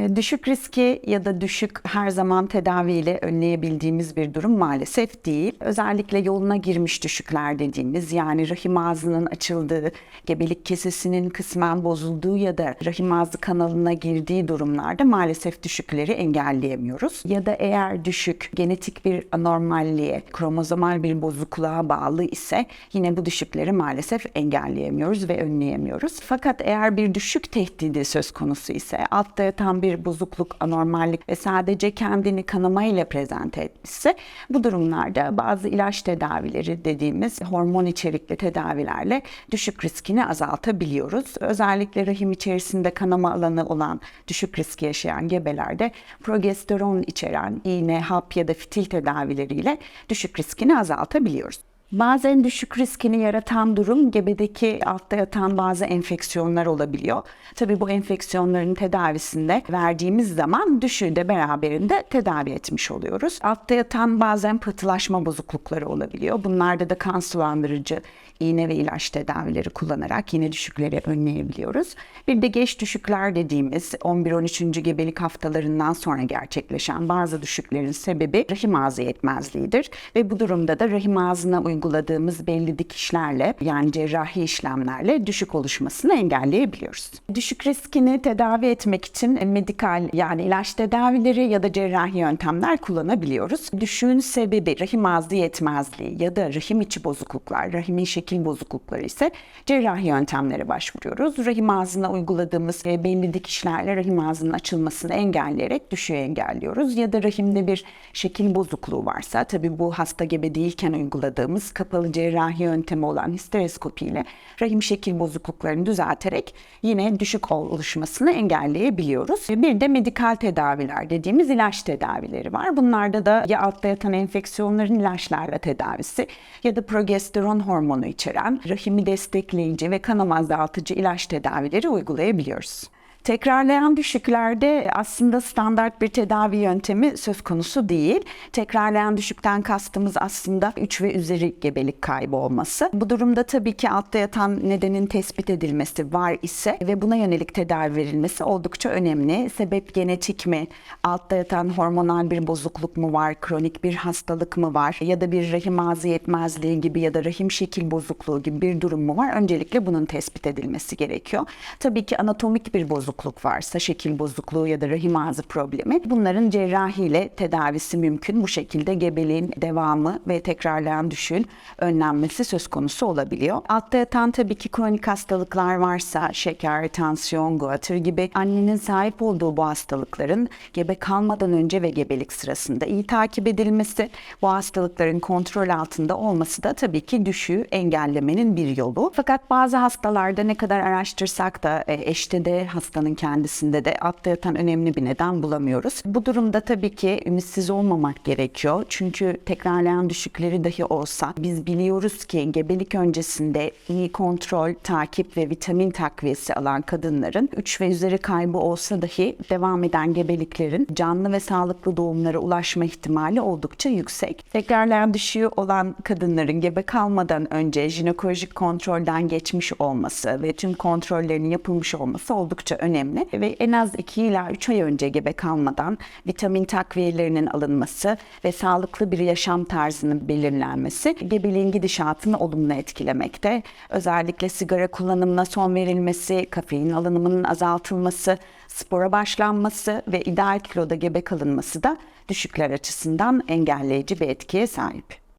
E, Düşük riski ya da düşük her zaman tedaviyle önleyebildiğimiz bir durum maalesef değil. Özellikle yoluna girmiş düşükler dediğimiz yani rahim ağzının açıldığı, gebelik kesesinin kısmen bozulduğu ya da rahim ağzı kanalına girdiği durumlarda maalesef düşükleri engelleyemiyoruz. Ya da eğer düşük genetik bir anormalliğe, kromozomal bir bozukluğa bağlı ise yine bu düşükleri maalesef engelleyemiyoruz ve önleyemiyoruz. Fakat eğer bir düşük tehdidi söz konusu ise altta yatan bir bozukluk, anormallik ve sadece kendini kanamayla prezente etmişse bu durumlarda bazı ilaç tedavileri dediğimiz hormon içerikli tedavilerle düşük riskini azaltabiliyoruz. Özellikle rahim içerisinde kanama alanı olan düşük riski yaşayan gebelerde progesteron içeren iğne, hap ya da fitil tedavileriyle düşük riskini azaltabiliyoruz. Bazen düşük riskini yaratan durum gebedeki altta yatan bazı enfeksiyonlar olabiliyor. Tabii bu enfeksiyonların tedavisinde verdiğimiz zaman düşüğü de beraberinde tedavi etmiş oluyoruz. Altta yatan bazen pıhtılaşma bozuklukları olabiliyor. Bunlarda da kan sulandırıcı iğne ve ilaç tedavileri kullanarak yine düşükleri önleyebiliyoruz. Bir de geç düşükler dediğimiz 11-13. gebelik haftalarından sonra gerçekleşen bazı düşüklerin sebebi rahim ağzı yetmezliğidir. Ve bu durumda da rahim ağzına uyguladığımız belli dikişlerle yani cerrahi işlemlerle düşük oluşmasını engelleyebiliyoruz. Düşük riskini tedavi etmek için medikal yani ilaç tedavileri ya da cerrahi yöntemler kullanabiliyoruz. Düşüğün sebebi rahim ağzı yetmezliği ya da rahim içi bozukluklar, rahimin şekil bozuklukları ise cerrahi yöntemlere başvuruyoruz. Rahim ağzına uyguladığımız e, belli dikişlerle rahim ağzının açılmasını engelleyerek düşüğü engelliyoruz. Ya da rahimde bir şekil bozukluğu varsa tabii bu hasta gebe değilken uyguladığımız kapalı cerrahi yöntemi olan histeroskopi ile rahim şekil bozukluklarını düzelterek yine düşük oluşmasını engelleyebiliyoruz. Bir de medikal tedaviler dediğimiz ilaç tedavileri var. Bunlarda da ya altta yatan enfeksiyonların ilaçlarla tedavisi ya da progesteron hormonu içeren rahimi destekleyici ve kanama azaltıcı ilaç tedavileri uygulayabiliyoruz. Tekrarlayan düşüklerde aslında standart bir tedavi yöntemi söz konusu değil. Tekrarlayan düşükten kastımız aslında 3 ve üzeri gebelik kaybı olması. Bu durumda tabii ki altta yatan nedenin tespit edilmesi var ise ve buna yönelik tedavi verilmesi oldukça önemli. Sebep genetik mi? Altta yatan hormonal bir bozukluk mu var? Kronik bir hastalık mı var? Ya da bir rahim ağzı yetmezliği gibi ya da rahim şekil bozukluğu gibi bir durum mu var? Öncelikle bunun tespit edilmesi gerekiyor. Tabii ki anatomik bir bozukluk bozukluk varsa, şekil bozukluğu ya da rahim ağzı problemi bunların cerrahiyle tedavisi mümkün. Bu şekilde gebeliğin devamı ve tekrarlayan düşün önlenmesi söz konusu olabiliyor. Altta yatan tabii ki kronik hastalıklar varsa şeker, tansiyon, guatr gibi annenin sahip olduğu bu hastalıkların gebe kalmadan önce ve gebelik sırasında iyi takip edilmesi, bu hastalıkların kontrol altında olması da tabii ki düşüğü engellemenin bir yolu. Fakat bazı hastalarda ne kadar araştırsak da e, eşte de hastanın kendisinde de altta yatan önemli bir neden bulamıyoruz. Bu durumda tabii ki ümitsiz olmamak gerekiyor. Çünkü tekrarlayan düşükleri dahi olsa biz biliyoruz ki gebelik öncesinde iyi kontrol, takip ve vitamin takviyesi alan kadınların 3 ve üzeri kaybı olsa dahi devam eden gebeliklerin canlı ve sağlıklı doğumlara ulaşma ihtimali oldukça yüksek. Tekrarlayan düşüğü olan kadınların gebe kalmadan önce jinekolojik kontrolden geçmiş olması ve tüm kontrollerinin yapılmış olması oldukça önemli önemli ve en az 2 ila 3 ay önce gebe kalmadan vitamin takviyelerinin alınması ve sağlıklı bir yaşam tarzının belirlenmesi gebeliğin gidişatını olumlu etkilemekte. Özellikle sigara kullanımına son verilmesi, kafein alınımının azaltılması, spora başlanması ve ideal kiloda gebe kalınması da düşükler açısından engelleyici bir etkiye sahip.